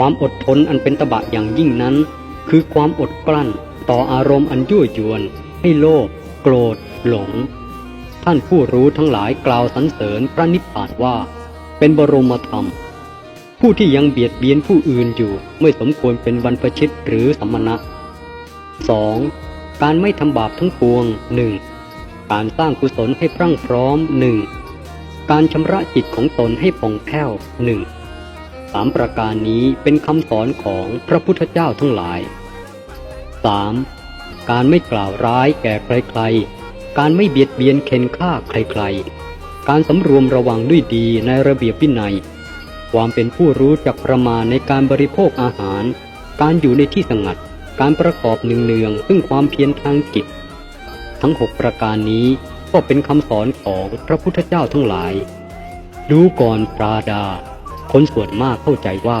ความอดทนอันเป็นตบะอย่างยิ่งนั้น คือความอดกลั้นต่ออารมณ์อันยั่วยวน ให้โลภโกรธ หลง ท่านผู้รู้ทั้งหลายกล่าวสรรเสริญพระนิพพานว่า เป็นบรมธรรม ผู้ที่ยังเบียดเบียนผู้อื่นอยู่ไม่สมควรเป็นบรรพชิตหรือสมณะ 2. การไม่ทำบาปทั้งปวงหนึ่งการสร้างกุศลให้พรั่งพร้อมหนึ่งการชำระจิตของตนให้ผ่องแผ้วหนึ่ง สามประการนี้เป็นคำสอนของพระพุทธเจ้าทั้งหลาย 3. การไม่กล่าวร้ายแก่ใครๆ การไม่เบียดเบียนเข็นฆ่าใครๆ การสำรวมระวังด้วยดีในระเบียบวินัย ความเป็นผู้รู้จักประมาณในการบริโภคอาหาร การอยู่ในที่สงัด การประกอบเนืองๆซึ่งความเพียรทางจิต ทั้งหกประการนี้ก็เป็นคำสอนของพระพุทธเจ้าทั้งหลาย ดูก่อนปราดา คนส่วนมากเข้าใจว่า